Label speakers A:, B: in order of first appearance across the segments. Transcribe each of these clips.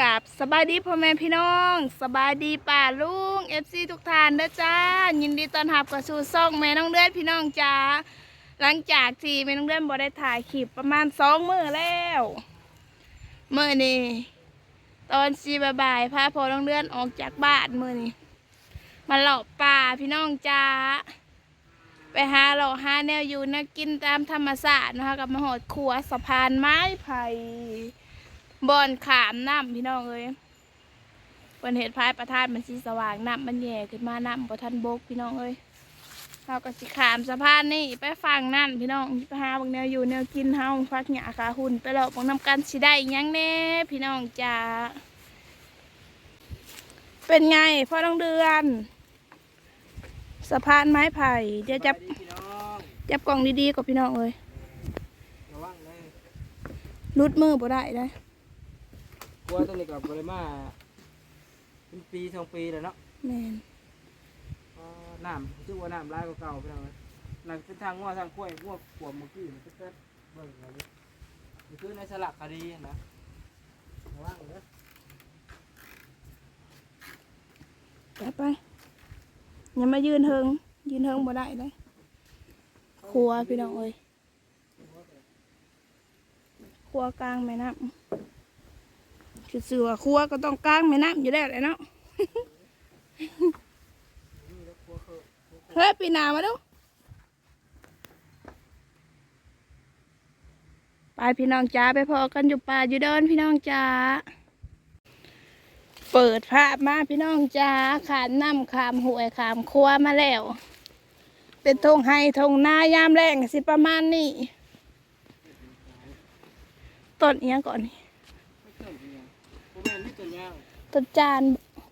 A: กับสบายดีพ่อแม่พี่น้องสบายดีป่าลุงเอฟซีทุกท่านเด้อจ้ายินดีต้อนรับกับสู่ซ่องแม่น้องเดือนพี่น้องจ้าหลังจากที่แม่น้องเดือนบ่ได้ถ่ายคลิปประมาณสองมื้อแล้วมื้อนี้ตอนสีบ่ายๆพาพ่อน้องเดือนออกจากบ้านมื้อนี้มาเลาะป่าพี่น้องจ้าไปหาเราหาแนวอยู่นวกินตามธรรมศาสตร์นะคะกับมหอดขัวสะพานไม้ไผ่ บอนขามน้ำพี่น้องเอ้ยเป็นเหตุพายประทานมันสีสว่างน้ำมันแย่ขึ้นมาน้ำประทันบกพี่น้องเอ้ยเราก็สิขามสะพานนี่ไปฟังนั่นพี่น้องไปหาบางแนวอยู่แนวกินเฮาฟักหยาขาหุ่นไปหลอกบางน้ำกันสิได้อิหยังแน่พี่น้องจ้าเป็นไงพ่อต้องเดือน สะพานไม้ไผ่เดี๋ยวจับ
B: สวัสดีพี่น้อง
A: จับกล่องดีๆกับพี่น้องเอ้ย
B: ระวังเลย
A: รุดมือบ่ได้เลย
B: กลัวตัวนี้กับบริมาเป็นปีสองปีแล้วเนาะ
A: แม่น
B: ก็น้ำชื่อว่าน้ำร้ายกว่าเก่าพี่น้องเลยนั่นเป็นทางง้อทางกล้วยพวกขวบเมื่อกี้มันก็เกิดเบิ่งอะไรนี่นี่คือในสลักคดีนะระวังเด้อ
A: จับไปอย่ามายืนเฮิงยืนเฮิงบ่ได้เลยครัวพี่น้องเอ้ยครัวกลางแม่น้ำ คือเสือครัวก็ต้องกลางแม่น้ำอยู่แล้วแหละเนาะเฮ้ยปีนามาดูไปพี่น้องจ้าไปพอกันอยู่ป่าอยู่เดินพี่น้องจ้าเปิดภาพมาพี่น้องจ้าขามน้ำขามหวยขามครัวมาแล้ว เป็นทงไฮทงนายามแรงสิประมาณนี้ต้นเอียงก่อนนี่
B: ไม่เคยเป็นยังผมเห็นนี่ตัวยาว
A: ต้นจาน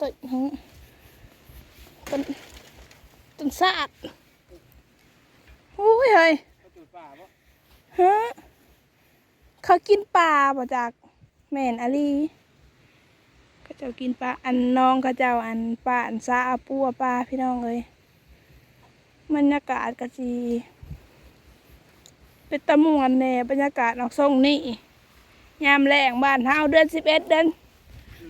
A: ต้นหึต้นต้นซาดโอ้ยเฮ้ย
B: เฮ่าปะ
A: ฮะเขากินปลาบ่จากแม่นอาลีเขาเจ้ากินปลาอันน้องเขาเจ้าอันปลาอันซาอาปัวปลาพี่น้องเลยบรรยากาศก็สีเป็นตะมวนแน่บรรยากาศออกทรงนี่ยามแรงบ้านเฮาเดือนสิบเอ็ดเดือน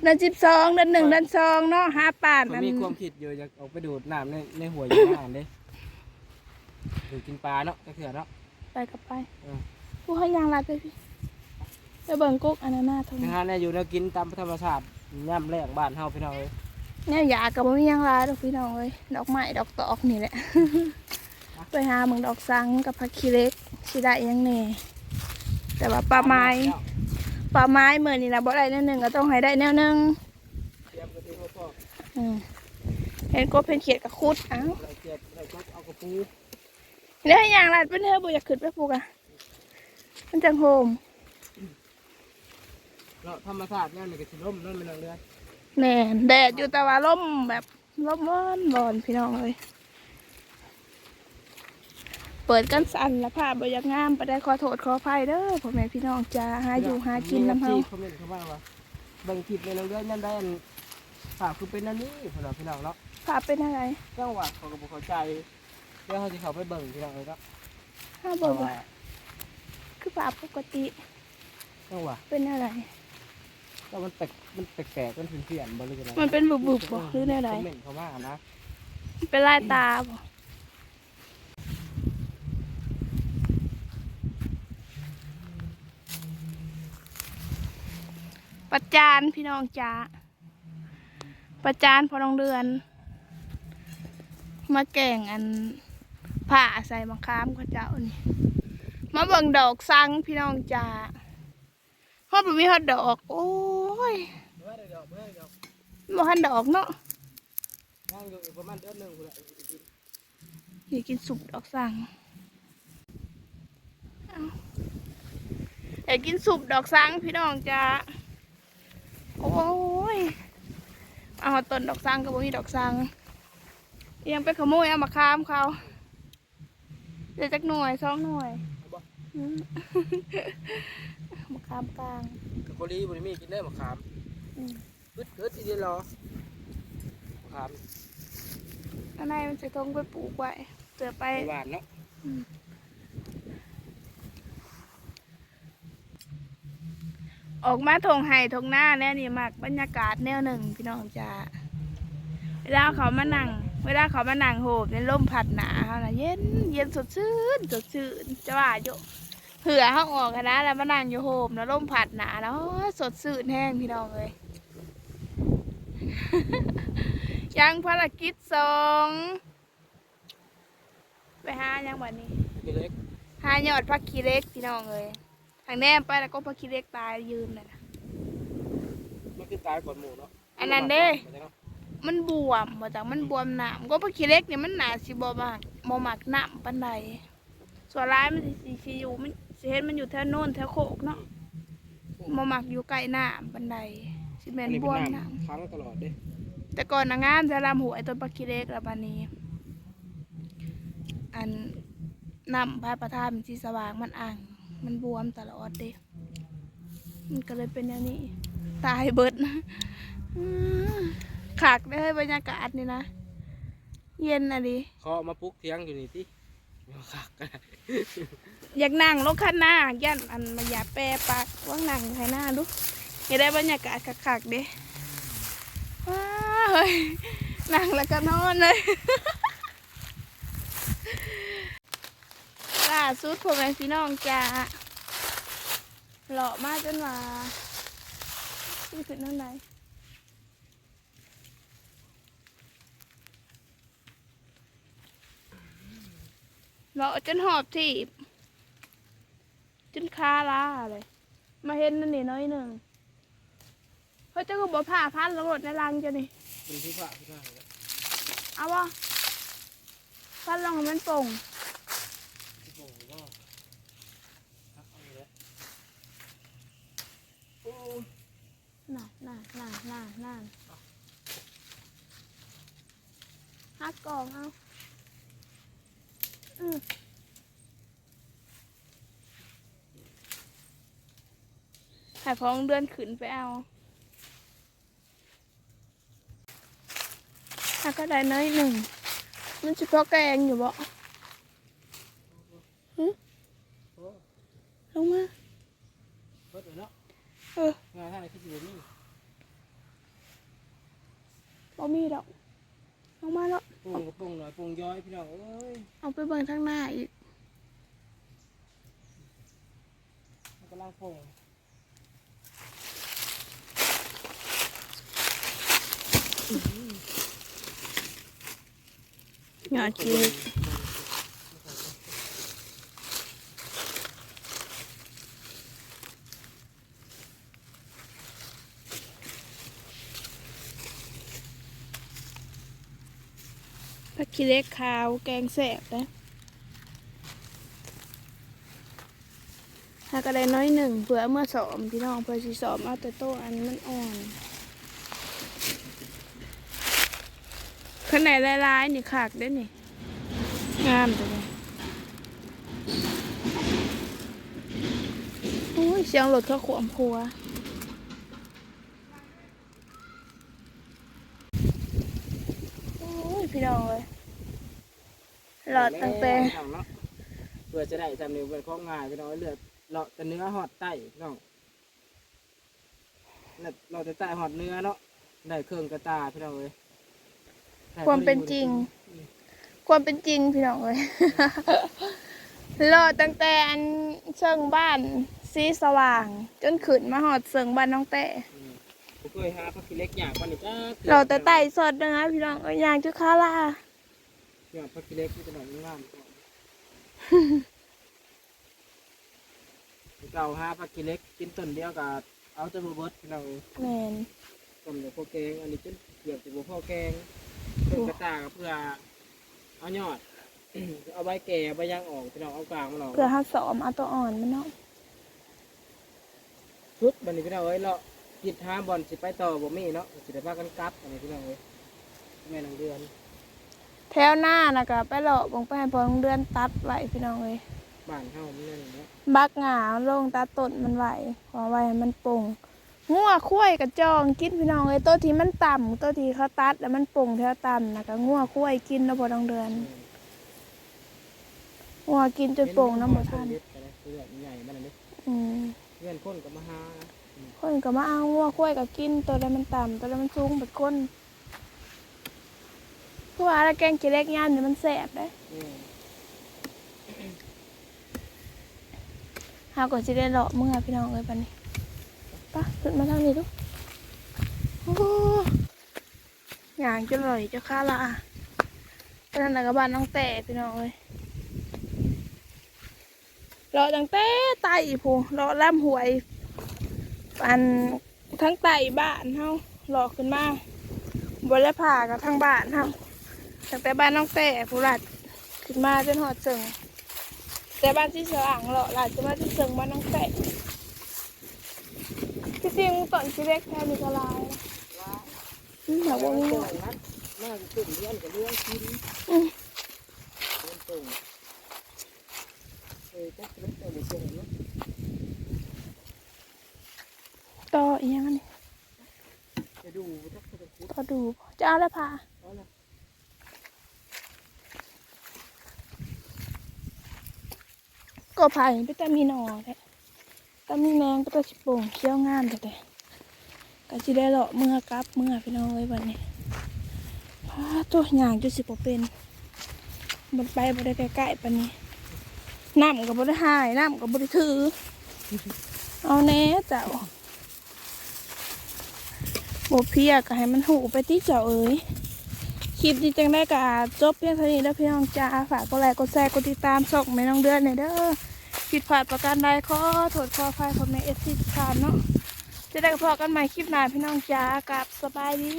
A: เดือนสิบสองเดือนหนึ่งเดือนสองเนาะหาป่าน
B: ผม
A: อัน
B: มีความคิดอยู่อยากออกไปดูดน้ำในในหัวอยู่หน้าเด้ดูดกินปลาเนาะจะเถื่อเนาะ
A: ไปกับไป
B: เออ
A: ผู้ให้ยางรัดไปพี่ไปเบิ่งกุ๊กอันนั้นหน้าทง
B: นะฮะเนี่ยอยู่แนวกินตามธรรมชาติย่ำแรกบ้านเฮาพี่น้องเอ้ย
A: เนี่ยยากับบ่มีหยังหลายดอกพี่น้องเอ้ยดอกไม้ดอกตอกนี่แหละ ไปหาเมืองดอกสังกับผักขี้เหล็กสิได้หยังแหน่แต่ว่าปลาไม้ ปลาไม้เมื่อนี่นะบ่ได้แนวหนึงก็ต้องให้ได้แนวหนึง
B: เตรียมกระติกพ่อ
A: อืมเห็นกบเห็นเขียดกับคุดเอ้า
B: ๆอะไรเจ็บอะไรก็เอากระปู
A: แล้วให้ยางรัดเป็นเธอบ่อยากขึ้นไปปลูกอะมันจังโฮม
B: เนาะธรรมชาติเนี่ยมันก็สิล่มนั่นเป็นเรือน
A: แหน่แดดอยู่แต่ว่าลมแบบลมร้อนบอนพี่น้องเอ้ยเปิดกันสั่นแล้วภาพบ่อยากงามไปได้ขอโทษขออภัยเด้อพ่อแม่พี่น้องจ้าหาอยู่หากินน้ำเฮา
B: มี FC คอมเมนต์เข้ามาว่าเบิ่งคลิปในเรือนนั่นได้อันฝากคือเป็นอันนี้พี่น้องพี่น้องเนาะ
A: ภาพเป็นอะไร
B: จังหวะเขาก็บ่เข้าใจเดี๋ยวเขาสิเข้าไปเบิ่งพี่น้องเอ้ยก็
A: ห้าบอกว่าคือภาพปกติ
B: จังหวะ
A: เป็นอะไร
B: ก็มันแปลกมันแปลกๆมันเพี้ยนๆบ่รู้จังได
A: มันเป็นบุบๆบ่หรือแนวใด
B: คอมเมนต์เข้ามานะ
A: เป็นลายตาบ่ ประจานพี่น้องจ้าประจานพอน้องเดือน มาแก่งอันผ้าใส่มะขามเขาเจ้านี่มาเบิ่งดอกสังพี่น้องจ้าเพราะมันมีฮอดดอก โอ้ย
B: บ่ได้ดอกบ่ได้ดอก
A: บ่ทันดอกเนาะ
B: ย่างอยู่ประมาณเดือนนึงพุ่นละ
A: อยากกินสุปดอกสังเอยากกินสุปดอกสังพี่น้องจ้า โอ้ยเอาต้นดอกสังก็บ่มีดอกสังเอียังไปขโมยเอามาค้ามเขาเดี๋ยวจักหน่วยสองหน่วยอืมมาค้ามกลาง
B: กับโคลีบ่ได้มีกินได้มะขาม
A: อืม
B: กึดกึดที่เดียวรอมะขาม
A: อันไหนมันจะต้องไปปลูกไว้เสือไป
B: ไปหวานเนาะ
A: อืมออกมาทงไห้ทงหน้าแน่นี่มากบรรยากาศแนวหนึ่งพี่น้องจ้าเวลาเขามานั่งเวลาเขามานั่งโหบในลมพัดหนาเขาน่ะเย็นเย็นสดชื่นสดชื่นจะว่าอยู่เผื่อเขาออกกันนะแล้วมานั่งอยู่โหบแล้วลมพัดหนาแล้วโอ้ยสดชื่นแห้งพี่น้องเลยยังภารกิจสองไปหายังวันนี้
B: พี่เล็ก
A: หายอดพักคีเล็กพี่น้องเลยทางแนมไปแล้วก็พักคีเล็กตายยืนเลยนะ
B: มันคือตายก่อนหมูเนาะ
A: อันนั้นเด้ มันบวมมาจากมันบวมหนามก็พักคีเล็กเนี่ยมันหนาสิบมากบหมักหนามปันใดส่วนร้ายมันสิสิอยู่มันสิเห็นมันอยู่แถวโน่นแถวโคกเนาะบหมักอยู่ใกล้หนามปันใดสิแม
B: อั
A: น
B: นนี้
A: บ
B: เป็น
A: วมห
B: น้
A: นามำ
B: ค้างตลอดเด้
A: แต่ก่อนนางงามจะรำหัวไอ้ต้นพักคีเล็กแล้วบันนี้ อันนำพระประธานมันสีสว่างมันอ่าง มันบวมตลอดเด้มันก็เลยเป็นอย่างนี้ ตายเบิดนะอื้อขากได้บรรยากาศนี่นะ เย็นอะดิ
B: เขาเอามาปลุกเทียงอยู่นี่ติมาคักกัน
A: อยากนั่งลงข้างหน้ายันอันมาอย่าแปรปากว่างนั่งให้หน้าดูอยากได้บรรยากาศขากๆเด้ว้าเฮ้ยนั่งแล้วก็นอนเลย ล่าสุดพ่อแม่พี่น้องจ้าหล่อมากจนว่านี่คือนั่นไหนหล่อจนหอบทีบจนคาลาเลย มาเห็นนั่นนี่น้อยหนึ่งเฮ้ยเจ้าก็บอกผ่าพันแล้วรถในรังจะนี่
B: เป็นที่พระที่พระเลย
A: เอาวะพันลองให้มันโป่ง
B: ที่โป่งก็พักเอาอยู่แล้วโอ้
A: น่ะน่ะน่ะน่ะน่ะฮักกองเอาอืมหายพ้องเดือนขึ้นไปเอาถ้าก็ได้น้อยหนึ่ง มันเฉพาะแกงอยู่บ่
B: โอ้
A: ลงมา
B: เพิ่นเลยเนาะ
A: เออ
B: งานท่านไหนที่อยู่นี่
A: บ่มีดอกลงมาแล้ว
B: ปรุงกับปรุงหน่อยปรุงย้อยพี่น้องเอ้ย
A: เอาไปเบิ่งทางหน้าอีก
B: มันกำลังปรุง
A: หยอดชีสผัก ขี้เล็กขาวแกงแสบนะถ้าก็ไดน้อยหนึ่งเพื่อเมื่อสอมพี่น้องเพื่อสิสอมเอาแต่โตะอันมันอ่อนข้างในลายๆนี่ขากได้นี่งามจังเลยโอ้ยเสียงรถเขาขวมพัวโอ้ยพี่น้องเลย หลอดตั้งแต่
B: พี่น้องเนาะเพื่อจะได้จำนิ้วเป็นของง่ายพี่น้องเลือดเลาะแต่เนื้อหอดไตพี่น้องเลือดเราจะไตหอดเนื้อเนาะได้เครื่องกระตาพี่น้องเลยได้
A: ความเป็นจริง ความเป็นจริงพี่น้องเลยรอตั้งแต่อันเชิงบ้านสีสว่าง จนขึ้นมาหอดเชิงบ้านน้องแต่
B: อืมผมเคยหาพักกิเล็กอย่างวันนี้จ้า
A: เราแต่ไต่สดนะพี่น้องเอ้ยอย่างจุคาลา
B: อ ย่างพักกิเล็กที่เป็นแบบงามเก่าหาพักกิเล็กกินต้นเดียวกับเอาจะมาเบิดพี่น้องเอ้ย
A: แมน
B: ต้มเดี๋ยวพอแกงอันนี้จนเกือบจะบ่พอแกงเครื่องกระตาก็เพื่อเอายอด เอาใบแก่ใบย่างออกพี่น้องเอากลางมาหรอก
A: เพื่อหักสอมเอาตัวอ่อนมันเนาะ
B: ชุดบันนี้พี่น้องเอ้ยเราคิดหาบอลสิไปต่อบ่มีเนาะสิได้พากันกลับอันนี้พี่น้องเอ้ยแม่นางเดือน
A: แถวหน้านะก็ไปหลอกบงไปให้พอโรงเดือนตัดไว้พี่น้องเลย
B: บ้านเฮามันนั่นเนาะ
A: บักหงาลงตัดต้นมันไหวขอไว้ให้มันโป่งงัวคุ้ยกระจองกินพี่น้องเลยตัวที่มันต่ำตัวที่เขาตัดแล้วมันโป่งแถวต่ำนะก็งัวคุ้ยกินแล้วพอโรงเดือนงัวกินจนโป่งน้ำหมดทัน
B: เล็ดไปเลยเลือดใหญ่มันอันนี้
A: อืม
B: เงื่อนคนก็มาหานะ
A: คคนก็มาเอางัวกล้วยก็กินตัวใดมันต่ำตัวใดมันสูงแบบคนเพราะ ว่าแล้วแกงขี้เล็กย่านเนี่ยมันแสบได้
B: นี่
A: หาก่อนสิได้เลาะเมื่อพี่น้องเอ้ยปันนี้ปะขึ้นมาทางนี้ดูโอ้อย่างจะลอยจะค่าละอะเป็นอันไหนกับบ้านน้องแต่พี่น้องเอ้ยเลาะตั้งแต่ไต่พูเลาะล่ำหวยอันทั้งไต่บ้านเฮาเลาะขึ้นมาบนและผ่ากับทางบ้านเฮา ตั้งแต่บ้านน้องแต่ผู้หลัดขึ้นมาจนหอดเจิงแต่บ้านที่เสืออ่างเหรอหลานจะมาที่เชิงบ้านน้องแปะที่จริงตอนที่เล็กแค่มีกระลายนะนี่แบบว่ามี
B: ต
A: ห
B: ร
A: น่
B: ง
A: อย
B: นั้นน่าจะตึงเลี้ยนกับเลี้ยงกิน
A: อืม
B: เลี้ยงตรงเออจักเลี้ยงตรงเลี้ยงตรงเนาะ
A: ต่ออีกอย่างนี้
B: จะดูจะคุด
A: ต่อดูจะเอาแล้วพา
B: เอาละ
A: ก็พาเห็นไปแต่มีหนอแท้แต่มีแมงก็ตัวสิโป่งเคี้ยวงามแต่แต่ก็จะได้เลาะเมื่อกลับเมื่อพี่น้องเลยวันนี้อ้าตัวหยางจุสิบเป็นบนไปบนได้ใกล้ๆปานนี้น้ำกับบได้หายน้ำกับบได้ถือ เอาแน่เจ้าบเพียก็ให้มันหูไปที่เจ้าเอ๋ยคลิปนี้จังได้กะจบเพียงเท่านี้แล้วพี่น้องจ้าฝากกดไลค์กดแชร์กดติดตามส่งแม่น้องเดือนหน่อยเด้อ ผิดพลาดประการใดขอโทษขออภัยพ่อแม่เอสซีทุกท่านเนาะจะได้พบกันใหม่คลิปหน้าพี่น้องจ้ากับสบายดี